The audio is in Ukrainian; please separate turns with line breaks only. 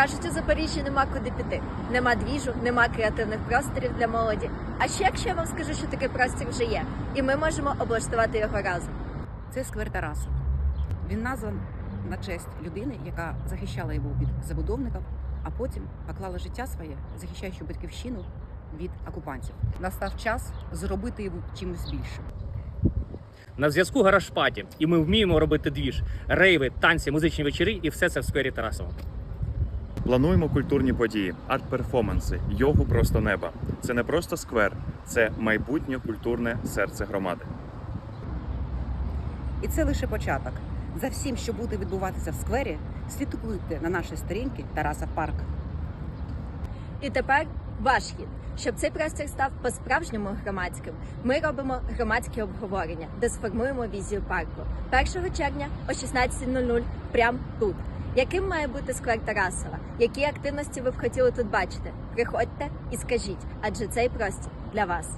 Кажуть, у Запоріжжі нема куди піти, нема двіжу, нема креативних просторів для молоді. А ще якщо я вам скажу, що такий простір вже є, і ми можемо облаштувати його разом.
Це сквер Тараса. Він назван на честь людини, яка захищала його від забудовників, а потім поклала життя своє, захищаючи батьківщину від окупантів. Настав час зробити його чимось більшим.
На зв'язку гараж-паті, і ми вміємо робити двіж, рейви, танці, музичні вечори, і все це в сквері Тарасова.
Плануємо культурні події, арт-перформанси, йогу просто неба. Це не просто сквер, це майбутнє культурне серце громади.
І це лише початок. За всім, що буде відбуватися в сквері, слідкуйте на наші сторінки Тараса Парк.
І тепер ваш хід. Щоб цей простір став по-справжньому громадським, ми робимо громадські обговорення, де сформуємо візію парку 1 червня о 16.00 прямо тут. Яким має бути сквер Тарасова? Які активності ви б хотіли тут бачити? Приходьте і скажіть, адже цей простір для вас.